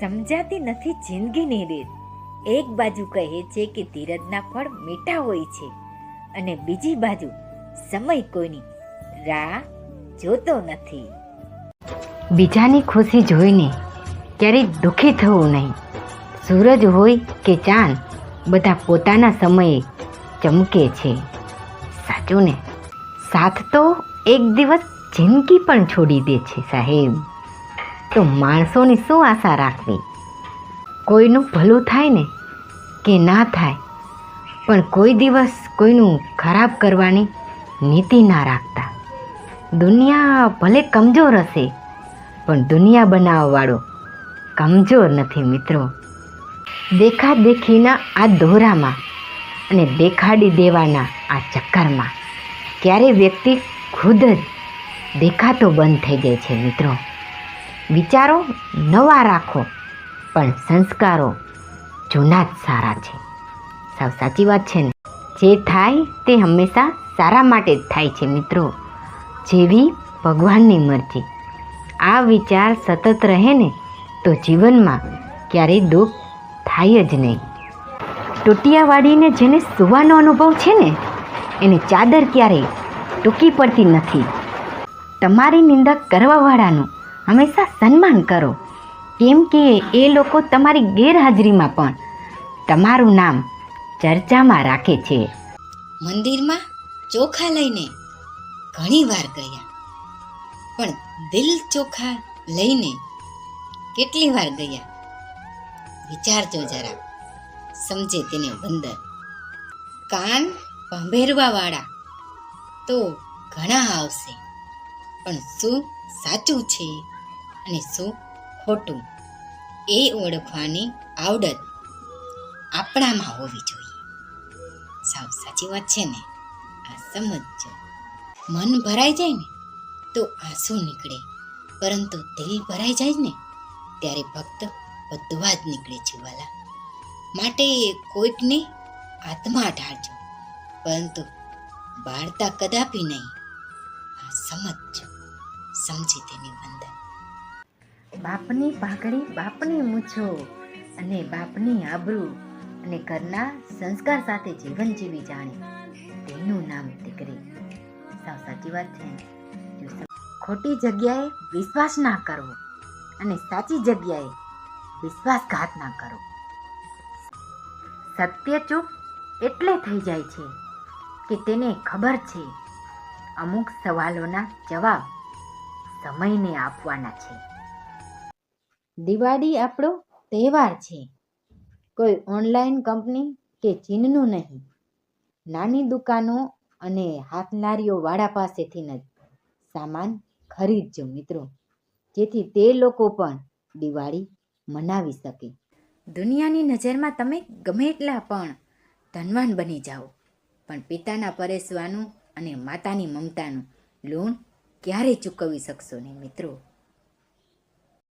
સમજાતી નથી જિંદગીની રીત. એક બાજુ કહે છે કે ધીરજના ફળ મીઠા હોય છે અને બીજી બાજુ સમય કોઈની રાહ જોતો નથી. બીજાની ખુશી જોઈને ક્યારેય દુઃખી થવું નહીં. સૂરજ હોય કે ચાંદ, બધા પોતાના સમયે ચમકે છે. સાચું ને? સાથ તો એક દિવસ જિંદગી પણ છોડી દે છે સાહેબ. તો માણસોની શું આશા રાખવી? કોઈનું ભલું થાય ને કે ના થાય? પણ કોઈ દિવસ કોઈનું ખરાબ કરવાની નીતિ ના રાખતા. દુનિયા ભલે કમજોર હશે, પણ દુનિયા બનાવવાવાળો કમજોર નથી મિત્રો. દેખા દેખીના આ દોરામાં અને દેખાડી દેવાના આ ચક્કરમાં ક્યારે વ્યક્તિ ખુદ જ દેખાતો બંધ થઈ જાય છે મિત્રો. વિચારો નવા રાખો, પણ સંસ્કારો જૂના જ સારા છે. સાવ સાચી વાત છે ને? જે થાય તે હંમેશા સારા માટે જ થાય છે મિત્રો. જેવી ભગવાનની મરજી. આ વિચાર સતત રહે ને, તો જીવનમાં ક્યારેય દુઃખ થાય જ નહીં. ટોટિયાવાડીને જેને સુવાનો અનુભવ છે ને, એને ચાદર ક્યારેય ટૂંકી પડતી નથી. તમારી નિંદા કરવાવાળાનું હંમેશા સન્માન કરો. કેમ કે એ લોકો તમારી ગેરહાજરીમાં પણ તમારું નામ ચર્ચામાં રાખે છે. મંદિરમાં ચોખા લઈને ઘણી વાર ગયા. પણ દિલ ચોખા લઈને કેટલી વાર ગયા? વિચારજો જરા. સમજે તેને બંદર. કાન ભંભેરવાવાળા તો ઘણા આવશે. પણ શું સાચું છે? અને શું ખોટું એ ઓળખવાની આવડત આપણામાં હોવી જોઈએ. સાવ સાચી વાત છે ને? આ સમજજો. મન ભરાઈ જાય ને, તો આંસુ નીકળે. પરંતુ દિલ ભરાઈ જાય ને, ત્યારે ફક્ત બધવા જ નીકળે છે વાલા. માટે કોઈકને આત્મા ઢાળજો. પરંતુ બાળતા કદાપી નહીં. આ સમજજો. સમજી તેની બંધન બાપની પાઘડી બાપની મૂછો અને બાપની આબરૂ અને ઘરના સંસ્કાર સાથે જીવન જીવી જાણે. તેનું નામ દીકરી. સાવ સાચી વાત છે. ખોટી જગ્યાએ વિશ્વાસ ના કરવો અને સાચી જગ્યાએ વિશ્વાસઘાત ના કરો સત્ય ચૂપ એટલે થઈ જાય છે કે તેને ખબર છે. અમુક સવાલોના જવાબ સમયને આપવાના છે. દિવાળી આપણો તહેવાર છે. કોઈ ઓનલાઈન કંપની કે ચીનનું નહીં. નાની દુકાનો અને હાથલારીઓ વાળા પાસેથી જ સામાન ખરીદજો મિત્રો. જેથી તે લોકો પણ દિવાળી મનાવી શકે. દુનિયાની નજરમાં તમે ગમે એટલા પણ ધનવાન બની જાઓ. પણ પિતાના પરેશવાનું અને માતાની મમતાનું લોન ક્યારેય ચૂકવી શકશો નહીં મિત્રો?